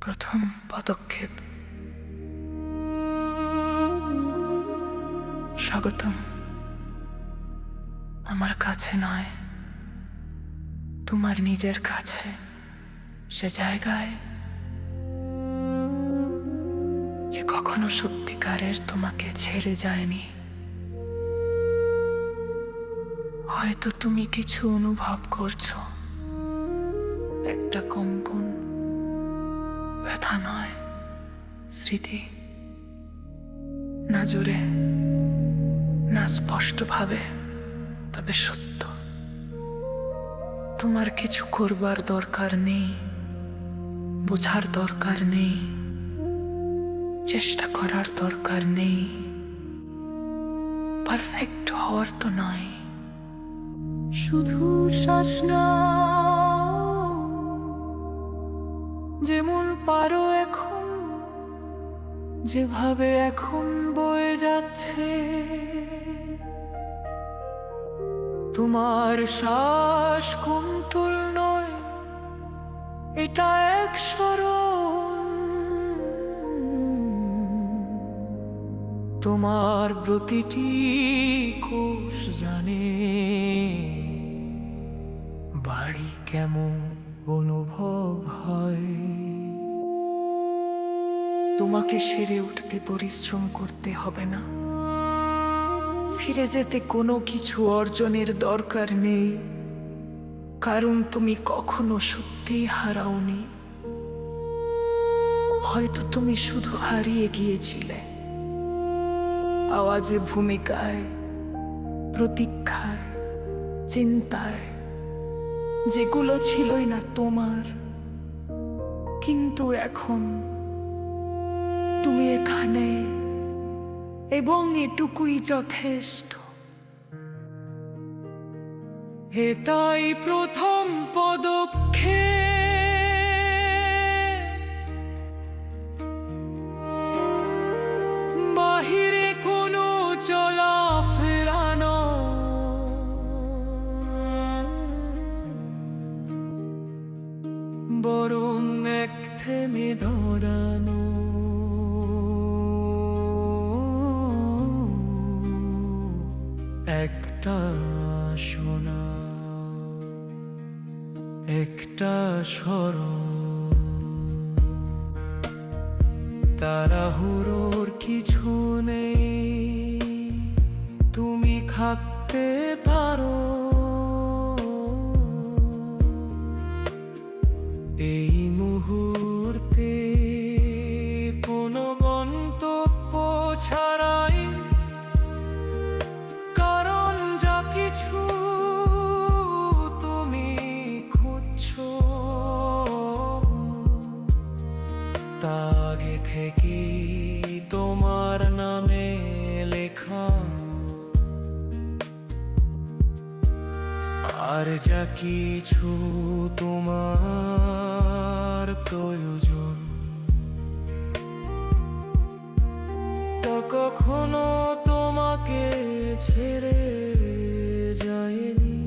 প্রথম পদক্ষেপ। স্বাগতম। আমার কাছে নয়, তোমার নিজের কাছে। সে জায়গায় যে কখনো সত্যিকারের তোমাকে ছেড়ে যায়নি। হয়তো তুমি কিছু অনুভব করছ। একটা কম্পন ব্যথা নয় স্মৃতি না জোরে, না স্পষ্টভাবে, তবে সত্য। তোমার কিছু করবার দরকার নেই, বোঝার দরকার নেই, চেষ্টা করার দরকার নেই। পারফেক্ট হওয়ার তো নয় শুধু শ্বাস নাও। যেমন পারো যেভাবে এখন বয়ে যাচ্ছে, তোমার শ্বাস কুন্তল নয়, এটা এক তোমার প্রতিটি কোষ জানে বাড়ি কেমন অনুভব হয়। তোমাকে সেরে উঠতে পরিশ্রম করতে হবে না। ফিরে যেতে কোনো কিছু অর্জনের দরকার নেই, কারণ তুমি কখনো সত্যিই হারাওনি। হয়তো তুমি শুধু হারিয়ে গিয়েছিলে। আওয়াজে ভূমিকায়, প্রতীক্ষায়, চিন্তায়, যেগুলো ছিলই না তোমার, কিন্তু এখন তুমি এখানে, এবং এটুকুই যথেষ্ট। এটাই প্রথম পদক্ষেপ। বাহিরে কোনো চলা ফেরানো বরং এক থেমে ধরানো। একটা শোনা একটা স্মরণ। তাড়াহুড়োর কিছু নেই তুমি থাকতে পারো। আর যা কিছু তোমার প্রয়োজন তা কখনো তোমাকে ছেড়ে যায়নি।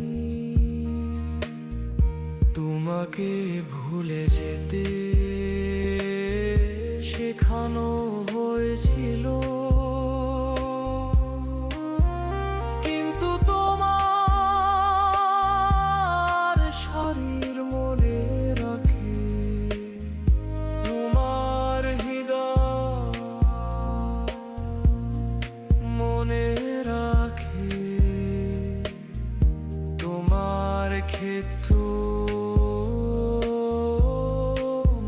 তোমাকে ভুলে যেতে শেখানো তোমার তো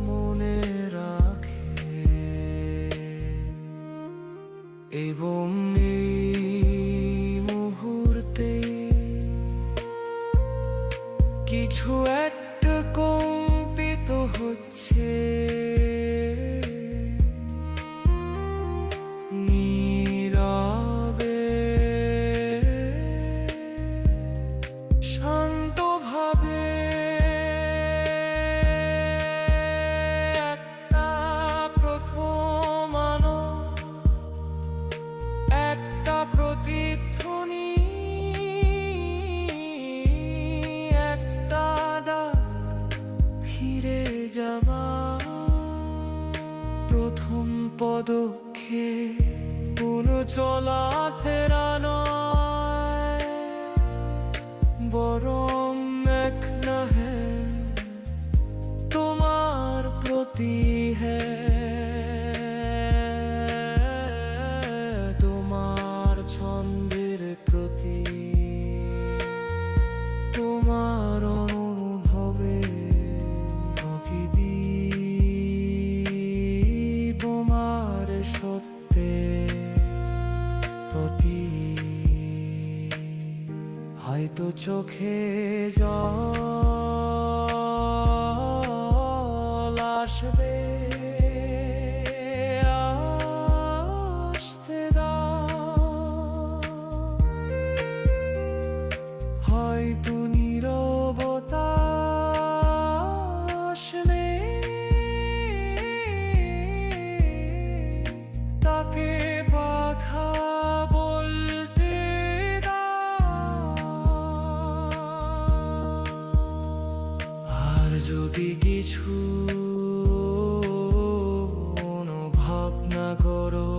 মনে রাখে। এবং এই মুহূর্তে কিছু হয়তো চোখে যা সত্যি কিছু অনুভব না করো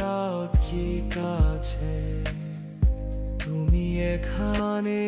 তাও ঠিক আছে। তুমি এখানে